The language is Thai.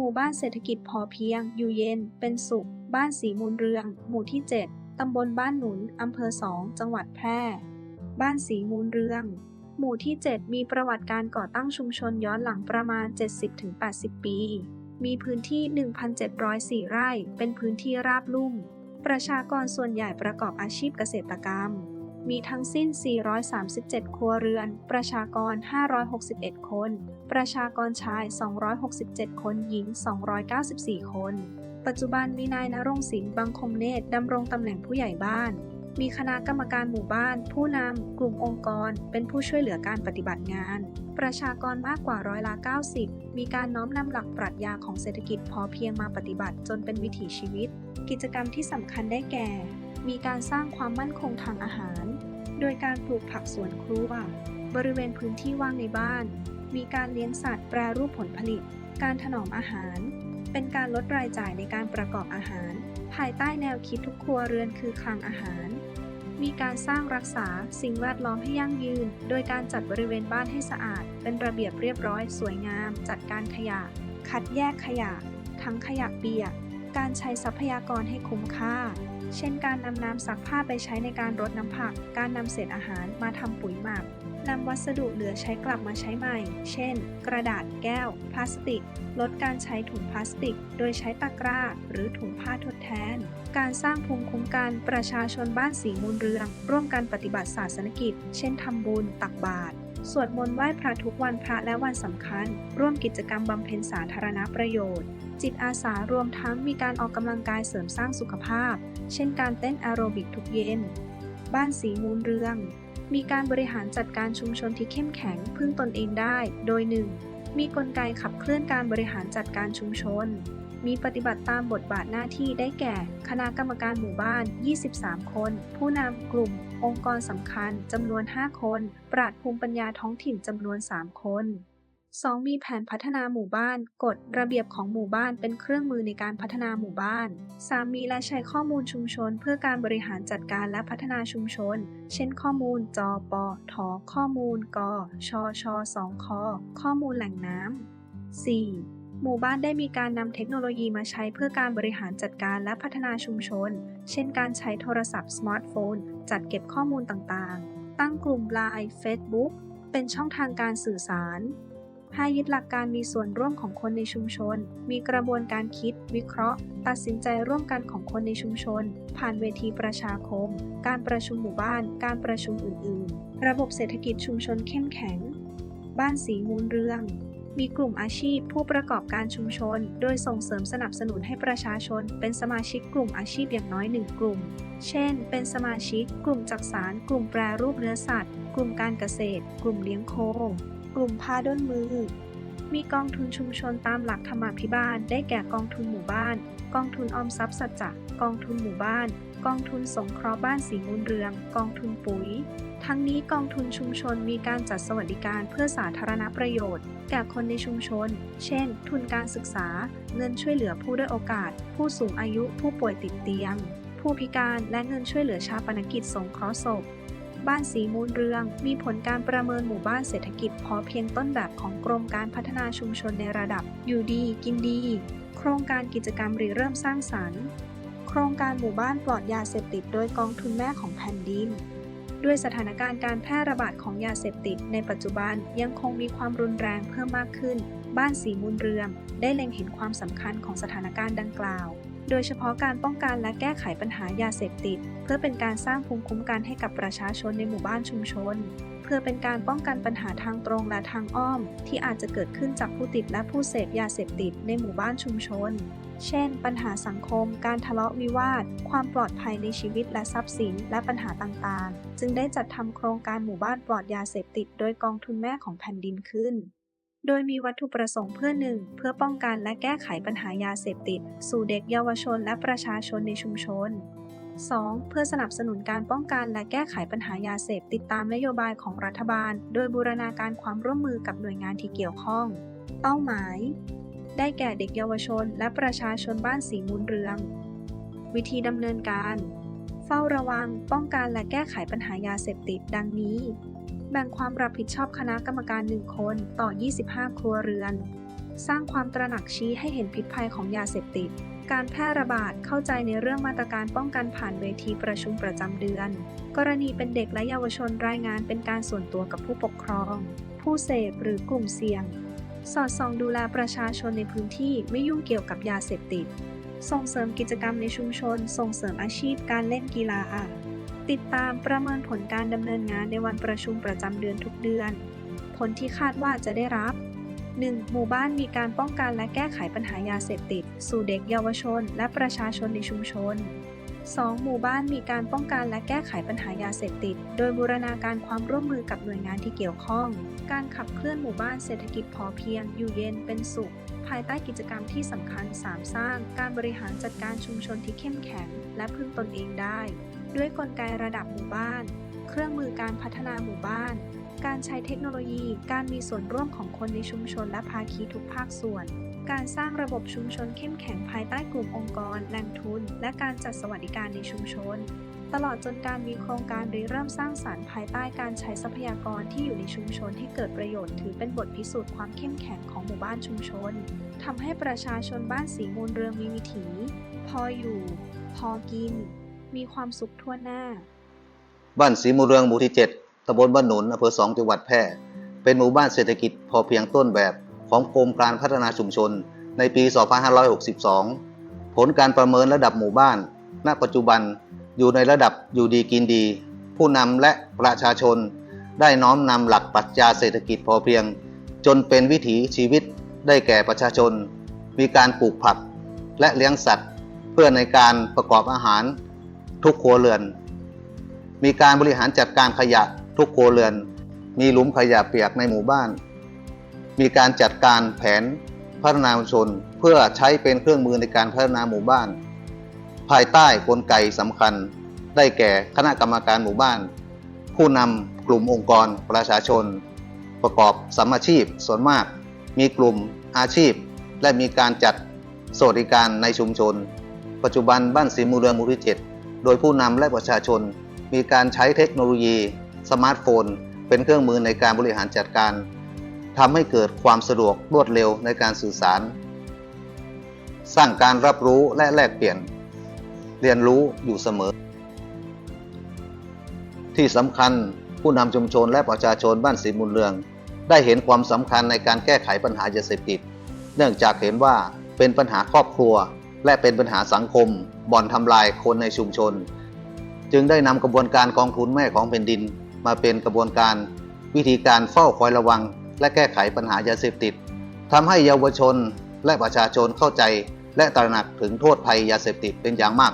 หมู่บ้านเศรษฐกิจพอเพียง อยู่เย็น เป็นสุข บ้านสีมูลเรือง หมู่ที่ 7 ตำบลบ้านหนุน อำเภอ2จังหวัดแพร่ บ้านสีมูลเรือง หมู่ที่ 7 มีประวัติการก่อตั้งชุมชนย้อนหลังประมาณ 70-80 ปี มีพื้นที่ 1,704 ไร่ เป็นพื้นที่ราบลุ่ม ประชากรส่วนใหญ่ประกอบอาชีพเกษตรกรรม มีทั้งสิ้น 437 ครัวเรือน ประชากร 561 คน ประชากรชาย 267 คน หญิง 294 คน ปัจจุบันมีนายนรงศิลป์บังคมเนตรดำรงตำแหน่งผู้ใหญ่บ้าน มีคณะกรรมการหมู่บ้าน ผู้นำ กลุ่มองค์กร เป็นผู้ช่วยเหลือการปฏิบัติงาน ประชากรมากกว่าร้อยละ 90 มีการน้อมนำหลักปรัชญาของเศรษฐกิจพอเพียงมาปฏิบัติจนเป็นวิถีชีวิต กิจกรรมที่สำคัญได้แก่ มีการสร้างความมั่นคงทางอาหาร โดยการปลูกผักสวนครัว บริเวณพื้นที่ว่างในบ้าน มีการเลี้ยงสัตว์แปรรูปผลผลิต การถนอมอาหาร เป็นการลดรายจ่ายในการประกอบอาหาร ภายใต้แนวคิดทุกครัวเรือนคือคลังอาหาร มีการสร้างรักษาสิ่งแวดล้อมให้ยั่งยืน โดยการจัดบริเวณบ้านให้สะอาด เป็นระเบียบเรียบร้อย สวยงาม จัดการขยะ คัดแยกขยะ ทั้งขยะเปียก การใช้ทรัพยากรให้คุ้มค่า เช่น การนำน้ำซักผ้าไปใช้ในการรดน้ำผัก การนำเศษอาหารมาทำปุ๋ยหมัก นำวัสดุเหลือใช้กลับมาใช้ใหม่ เช่น กระดาษแก้ว พลาสติก ลดการใช้ถุงพลาสติก โดยใช้ตะกร้า หรือถุงผ้าทดแทน การสร้างภูมิคุ้มกันประชาชนบ้านสีมูลเรือง ร่วมกันปฏิบัติศาสนกิจ เช่นทำบุญ ตักบาตรสวดมนต์ไหว้พระทุกวันพระและวันสำคัญ ร่วมกิจกรรมบำเพ็ญสาธารณประโยชน์ จิตอาสารวมทั้งมีการออกกำลังกายเสริมสร้างสุขภาพ เช่นการเต้นแอโรบิกทุกเย็น บ้านสีมูลเรือง มีการบริหารจัดการชุมชนที่เข้มแข็งพึ่งตนเองได้ โดย 1. มีกลไกขับเคลื่อนการบริหารจัดการชุมชน มีปฏิบัติตามบทบาทหน้าที่ได้แก่ คณะกรรมการหมู่บ้าน 23 คน ผู้นำกลุ่ม องค์กรสำคัญจำนวน 5 คน ปราดภูมิปัญญาท้องถิ่นจำนวน 3 คน 2. มีแผนพัฒนาหมู่บ้าน กฎระเบียบของหมู่บ้านเป็นเครื่องมือในการพัฒนาหมู่บ้าน 3. มีและใช้ข้อมูลชุมชน เพื่อการบริหารจัดการและพัฒนาชุมชน เช่น ข้อมูลจปทข้อมูลกชช2คข้อมูลแหล่งน้ำ 4. หมู่บ้านได้มีการนำเทคโนโลยีมาใช้เพื่อการบริหารจัดการและพัฒนาชุมชน เช่น การใช้โทรศัพท์สมาร์ทโฟน จัดเก็บข้อมูลต่างๆ ตั้งกลุ่ม Line Facebook เป็นช่องทางการสื่อสาร ให้ยึดหลักการมีส่วนร่วมของคนในชุมชน มีกระบวนการคิด วิเคราะห์ ตัดสินใจร่วมกันของคนในชุมชน ผ่านเวทีประชาคม การประชุมหมู่บ้าน การประชุมอื่น ๆ ระบบเศรษฐกิจชุมชนเข้มแข็ง บ้านสีมูลเรือง มีกลุ่มอาชีพผู้ประกอบการชุมชน โดยส่งเสริมสนับสนุนให้ประชาชน เป็นสมาชิกกลุ่มอาชีพอย่างน้อยหนึ่งกลุ่ม เช่น เป็นสมาชิก กลุ่มจักสาร กลุ่มแปรรูปเนื้อสัตว์ กลุ่มการเกษตร กลุ่มเลี้ยงโค กลุ่มผ้าด้นมือ มีกองทุนชุมชนตามหลักธรรมาภิบาล ได้แก่กองทุนหมู่บ้าน กองทุนออมทรัพย์สัจจะกองทุนหมู่บ้าน กองทุนสงเคราะห์บ้านสีมูลเรือง กองทุนปุ๋ย ทั้งนี้กองทุนชุมชนมีการจัดสวัสดิการเพื่อสาธารณประโยชน์ แก่คนในชุมชน เช่น ทุนการศึกษา เงินช่วยเหลือผู้ด้อยโอกาส ผู้สูงอายุ ผู้ป่วยติดเตียง ผู้พิการ และเงินช่วยเหลือชาปนกิจสงเคราะห์ศพ บ้านสีมูลเรือง มีผลการประเมินหมู่บ้านเศรษฐกิจพอเพียงต้นแบบของกรมการพัฒนาชุมชนในระดับ อยู่ดี กินดี โครงการกิจกรรมริเริ่มสร้างสรรค์ โครงการหมู่บ้านปลอดยาเสพติดโดยกองทุนแม่ของแผ่นดินด้วยสถานการณ์การแพร่ระบาดของยาเสพติดในปัจจุบันยังคงมีความรุนแรงเพิ่มมากขึ้น บ้านสีมูลเรืองได้เล็งเห็นความสำคัญของสถานการณ์ดังกล่าว โดยเฉพาะการป้องกันและแก้ไขปัญหายาเสพติด เพื่อเป็นการสร้างภูมิคุ้มกันให้กับประชาชนในหมู่บ้านชุมชน เพื่อเป็นการป้องกันปัญหาทางตรงและทางอ้อม ที่อาจจะเกิดขึ้นจากผู้ติดและผู้เสพยาเสพติดในหมู่บ้านชุมชน เช่น ปัญหาสังคม การทะเลาะวิวาท ความปลอดภัยในชีวิตและทรัพย์สิน และปัญหาต่างๆ จึงได้จัดทำโครงการหมู่บ้านปลอดยาเสพติด โดยกองทุนแม่ของแผ่นดินขึ้น โดยมีวัตถุประสงค์เพื่อหนึ่งเพื่อป้องกันและแก้ไขปัญหายาเสพติด สู่เด็กเยาวชนและประชาชนในชุมชน 2. เพื่อสนับสนุนการป้องกันและแก้ไขปัญหายาเสพติดตามนโยบายของรัฐบาล โดยบูรณาการความร่วมมือกับหน่วยงานที่เกี่ยวข้อง เป้าหมาย ได้แก่เด็กเยาวชน และประชาชนบ้านสีมูลเรือง วิธีดำเนินการ เฝ้าระวัง ป้องกันและแก้ไขปัญหายาเสพติดดังนี้ แบ่งความรับผิดชอบคณะกรรมการ 1 คนต่อ 25 ครัวเรือน สร้างความตระหนักชี้ให้เห็นพิษภัยของยาเสพติด การแพร่ระบาดเข้าใจในเรื่องมาตรการป้องกันผ่านเวทีประชุมประจำเดือน กรณีเป็นเด็กและเยาวชนรายงานเป็นการส่วนตัวกับผู้ปกครอง ผู้เสพหรือกลุ่มเสี่ยง สอดส่องดูแลประชาชนในพื้นที่ไม่ยุ่งเกี่ยวกับยาเสพติด ส่งเสริมกิจกรรมในชุมชน ส่งเสริมอาชีพการเล่นกีฬา ติดตามประเมินผลการดำเนินงานในวันประชุมประจำเดือนทุกเดือน ผลที่คาดว่าจะได้รับ 1. หมู่บ้านมีการป้องกันและแก้ไขปัญหายาเสพติด สู่เด็กเยาวชน และประชาชนในชุมชน 2. หมู่บ้านมีการป้องกันและแก้ไขปัญหายาเสพติด โดยบูรณาการความร่วมมือกับหน่วยงานที่เกี่ยวข้อง การขับเคลื่อนหมู่บ้านเศรษฐกิจพอเพียง อยู่เย็นเป็นสุข ภายใต้กิจกรรมที่สำคัญ 3 สร้าง การบริหารจัดการชุมชนที่เข้มแข็ง และพึ่งตนเองได้ ด้วยกลไกระดับหมู่บ้าน เครื่องมือการพัฒนาหมู่บ้าน การใช้เทคโนโลยี การมีส่วนร่วมของคนในชุมชนและภาคีทุกภาคส่วน การสร้างระบบชุมชนเข้มแข็งภายใต้กลุ่มองค์กร แหล่งทุน และการจัดสวัสดิการในชุมชน ตลอดจนการมีโครงการริเริ่มสร้างสารรค์ภายใต้การใช้ทรัพยากรที่อยู่ในชุมชนให้เกิดประโยชน์ถือเป็นบทพิสูจน์ความเข้มแข็งของหมู่บ้านชุมชนทำให้ประชาชนบ้านสีมูลเรืองมีวิถี พออยู่ พอกิน มีความสุขทั่วหน้า บ้านศรีมูลเรืองหมู่ที่ 7ตำบลบ้านหนุนอำเภอสองจังหวัดแพร่ เป็นหมู่บ้านเศรษฐกิจพอเพียงต้นแบบของกรมการพัฒนาชุมชนในปี 2562 ผลการประเมินระดับหมู่บ้าน ณ ปัจจุบันอยู่ในระดับอยู่ดีกินดี ผู้นำและประชาชน ได้น้อมนำหลักปรัชญาเศรษฐกิจพอเพียง จนเป็นวิถีชีวิตได้แก่ประชาชน มีการปลูกผักและเลี้ยงสัตว์ เพื่อในการประกอบอาหาร ทุกครัวเรือน มีการบริหารจัดการขยะทุกครัวเรือน มีหลุมขยะเปียกในหมู่บ้าน มีการจัดการแผนพัฒนาชุมชนเพื่อใช้เป็นเครื่องมือในการพัฒนาหมู่บ้าน ภายใต้กลไกสำคัญ ได้แก่คณะกรรมการหมู่บ้าน ผู้นำกลุ่มองค์กรประชาชน ประกอบสัมมาชีพส่วนมาก มีกลุ่มอาชีพ และมีการจัดสวัสดิการในชุมชน ปัจจุบันบ้านสีมูลเรืองมู่ที่7 โดยผู้นำและประชาชน มีการใช้เทคโนโลยี สมาร์ทโฟน เป็นเครื่องมือในการบริหารจัดการทำให้เกิดความสะดวกรวดเร็วในการสื่อสาร สร้างการรับรู้และแลกเปลี่ยน เรียนรู้อยู่เสมอ ที่สำคัญผู้นำชุมชนและประชาชนบ้านสีมูลเรือง ได้เห็นความสำคัญในการแก้ไขปัญหายาเสพติด เนื่องจากเห็นว่าเป็นปัญหาครอบครัว และเป็นปัญหาสังคมบ่อนทำลายคนในชุมชน จึงได้นำกระบวนการกองทุนแม่ของแผ่นดิน มาเป็นกระบวนการวิธีการเฝ้าคอยระวัง และแก้ไขปัญหายาเสพติดทำให้เยาวชนและประชาชนเข้าใจ และตระหนักถึงโทษภัยยาเสพติดเป็นอย่างมาก